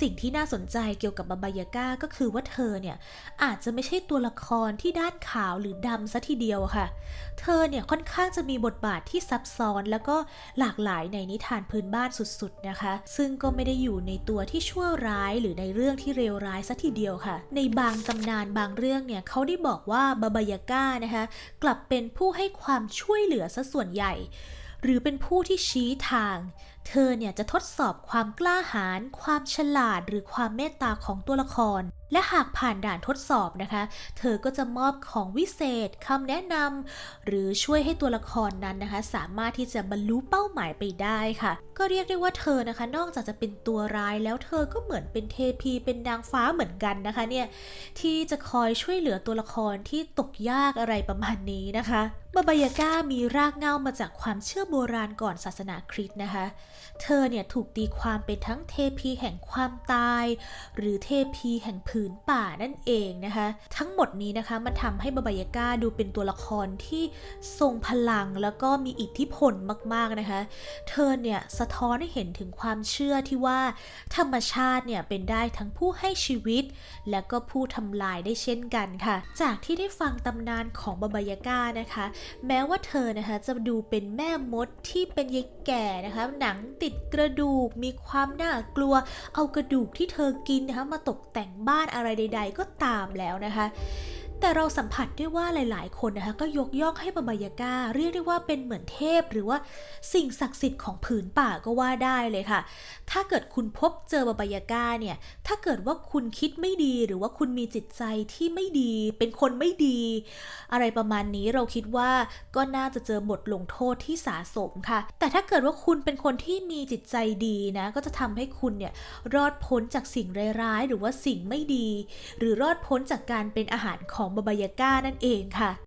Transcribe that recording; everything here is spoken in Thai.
สิ่งที่น่าสนใจเกี่ยวกับบาบายาก้าก็คือว่าเธอเนี่ย อาจจะไม่ใช่ตัวละครที่ด้านขาวหรือดำซะทีเดียวค่ะ เธอเนี่ยค่อนข้างจะมีบทบาทที่ซับซ้อนแล้วก็หลากหลายในนิทานพื้นบ้านสุดๆนะคะ ซึ่งก็ไม่ได้อยู่ในตัวที่ชั่วร้ายหรือในเรื่องที่เลวร้ายซะทีเดียวค่ะ ในบางตำนานบางเรื่องเนี่ยเขาได้บอกว่าบาบายาก้านะคะ กลับเป็นผู้ให้ความช่วยเหลือซะส่วนใหญ่ หรือเป็นผู้ที่ชี้ทาง เธอเนี่ยจะทดสอบความกล้าหาญความฉลาดหรือความเมตตาของตัวละคร และหากผ่านด่านทดสอบนะคะ เธอก็จะมอบของวิเศษคำแนะนำหรือช่วยให้ตัวละครนั้นนะคะ สามารถที่จะบรรลุเป้าหมายไปได้ค่ะ ก็เรียกได้ว่าเธอนะคะ นอกจากจะเป็นตัวร้ายแล้วเธอก็เหมือนเป็นเทพีเป็นนางฟ้าเหมือนกันนะคะเนี่ยที่จะคอยช่วยเหลือตัวละครที่ตกยากอะไรประมาณนี้นะคะบาบายาก้ามีรากเหง้ามาจากความเชื่อโบราณก่อนศาสนาคริสต์นะคะ เธอเนี่ยถูกตีความเป็นทั้งเทพีแห่งความตาย หรือเทพีแห่งผืนป่านั่นเองนะคะ ทั้งหมดนี้นะคะมันทำให้บาบายาก้าดูเป็นตัวละครที่ทรงพลังแล้วก็มีอิทธิพลมากๆนะคะ เธอเนี่ยสะท้อนให้เห็นถึงความเชื่อที่ว่า ธรรมชาติเนี่ยเป็นได้ทั้งผู้ให้ชีวิต และก็ผู้ทำลายได้เช่นกันค่ะ จากที่ได้ฟังตำนานของบาบายาก้านะคะ แม้ว่าเธอนะคะจะดูเป็นแม่มดที่เป็นยายแก่นะคะ หนังติดกระดูกมีความน่ากลัว เอากระดูกที่เธอกินนะคะมาตกแต่งบ้านอะไรใด ๆ ก็ตามแล้วนะคะ แต่เราสัมผัสได้ว่าหลาย ๆ คนนะคะก็ยกย่องให้บาบายาก้าเรียกได้ว่าเป็นเหมือนเทพ หรือว่าสิ่งศักดิ์สิทธิ์ของผืนป่าก็ว่าได้เลยค่ะ ถ้าเกิดคุณพบเจอบาบายาก้าเนี่ย ถ้าเกิดว่าคุณคิดไม่ดีหรือว่าคุณมีจิตใจที่ไม่ดี เป็นคนไม่ดี อะไรประมาณนี้เราคิดว่าก็น่าจะเจอบทลงโทษที่สาสมค่ะ แต่ถ้าเกิดว่าคุณเป็นคนที่มีจิตใจดีนะ ก็จะทำให้คุณเนี่ยรอดพ้นจากสิ่งร้ายๆหรือว่าสิ่งไม่ดี หรือรอดพ้นจากการเป็นอาหารของของบาบายาก้านั่นเองค่ะ